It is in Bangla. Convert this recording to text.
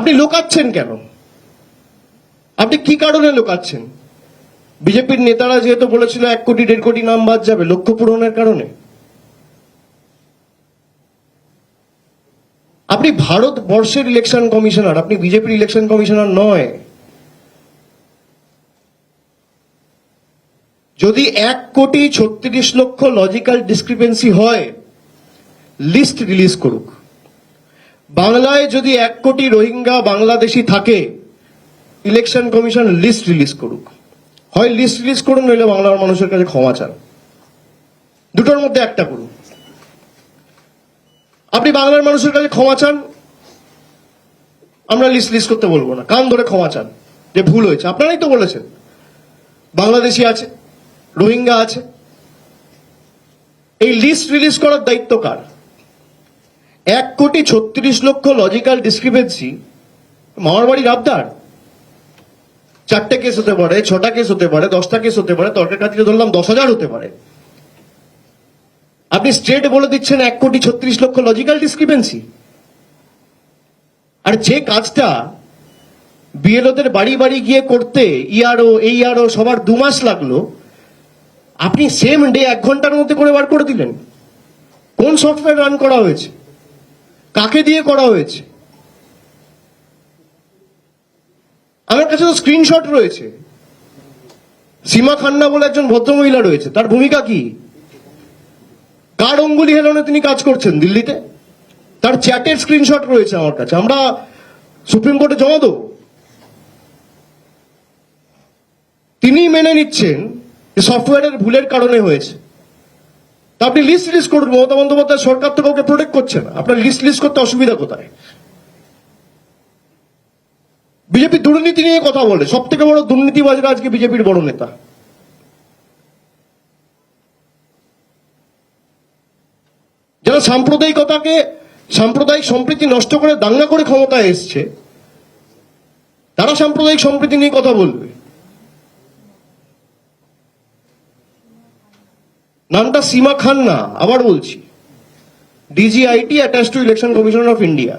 আপনি লোকাচ্ছেন কেন? আপনি কি কারণে লোকাচ্ছেন? বিজেপির নেতারা যেহেতু বলেছিল এক কোটি, দেড় কোটি নাম বাদ যাবে, লক্ষ্য পূরণের কারণে। আপনি ভারতবর্ষের ইলেকশন কমিশনার, আপনি বিজেপির ইলেকশন কমিশনার নয়। যদি এক কোটি ছত্রিশ লক্ষ লজিক্যাল ডিসক্রিপেন্সি হয়, লিস্ট রিলিজ করুক। বাংলায় যদি এক কোটি রোহিঙ্গা বাংলাদেশি থাকে ইলেকশন কমিশন লিস্ট রিলিজ করুক। হয় লিস্ট রিলিজ করুন, নইলে বাংলার মানুষের কাছে ক্ষমা চান। দুটোর মধ্যে একটা করুন। আপনি বাংলার মানুষের কাছে ক্ষমা চান, আমরা লিস্ট লিস্ট করতে বলব না। কান ধরে ক্ষমা চান, যে ভুল হয়েছে। আপনারাই তো বলেছেন। বাংলাদেশি আছে, রোহিঙ্গা আছে। এই লিস্ট রিলিজ করার দায়িত্ব কার? এক কোটি ছত্রিশ লক্ষ লজিক্যাল ডিসক্রিপেন্সি মামার বাড়ির আবদার? চারটে কেস হতে পারে, ছটা কেস হতে পারে, দশটা কেস হতে পারে, তর্কের খাতিরে ধরলাম দশ হাজার হতে পারে। আপনি স্ট্রেট বলে দিচ্ছেন এক কোটি ছত্রিশ লক্ষ লজিক্যাল ডিসক্রিপেন্সি আর যে কাজটা বিএলওদের বাড়ি বাড়ি গিয়ে করতে ইআরও এই আরও সবার দু মাস লাগল, আপনি সেম ডে এক ঘণ্টার মধ্যে করে বার করে দিলেন। কোন সফটওয়্যার রান করা হয়েছে? কাকে দিয়ে করা হয়েছে? আমার কাছে তো স্ক্রিনশট রয়েছে। সীমা খান্না বলে একজন ভদ্রমহিলা রয়েছে। তার ভূমিকা কি? কার অঙ্গুলি হেলনে তিনি কাজ করছেন দিল্লিতে? তার চ্যাটের স্ক্রিনশট রয়েছে আমার কাছে। আমরা সুপ্রিম কোর্টে জমা দেবো। তিনি মেনে নিচ্ছেন যে সফটওয়্যারের ভুলের কারণে হয়েছে। তা আপনি লিস্ট লিস্ট করুন মমতা বন্দ্যোপাধ্যায় সরকার তো কাউকে প্রোটেক্ট করছে না। আপনার লিস্ট লিস্ট করতে অসুবিধা কোথায়? বিজেপি দুর্নীতি নিয়ে কথা বলে সব থেকে বড় দুর্নীতিবাজরা আজকে বিজেপির বড় নেতা। যারা সাম্প্রদায়িকতাকে, সাম্প্রদায়িক সম্প্রীতি নষ্ট করে দাঙ্গা করে ক্ষমতায় এসছে, তারা সাম্প্রদায়িক সম্প্রীতি নিয়ে কথা বলবে। নামটা সীমা খান না আবার বলছি। DGIT attach to election commission of India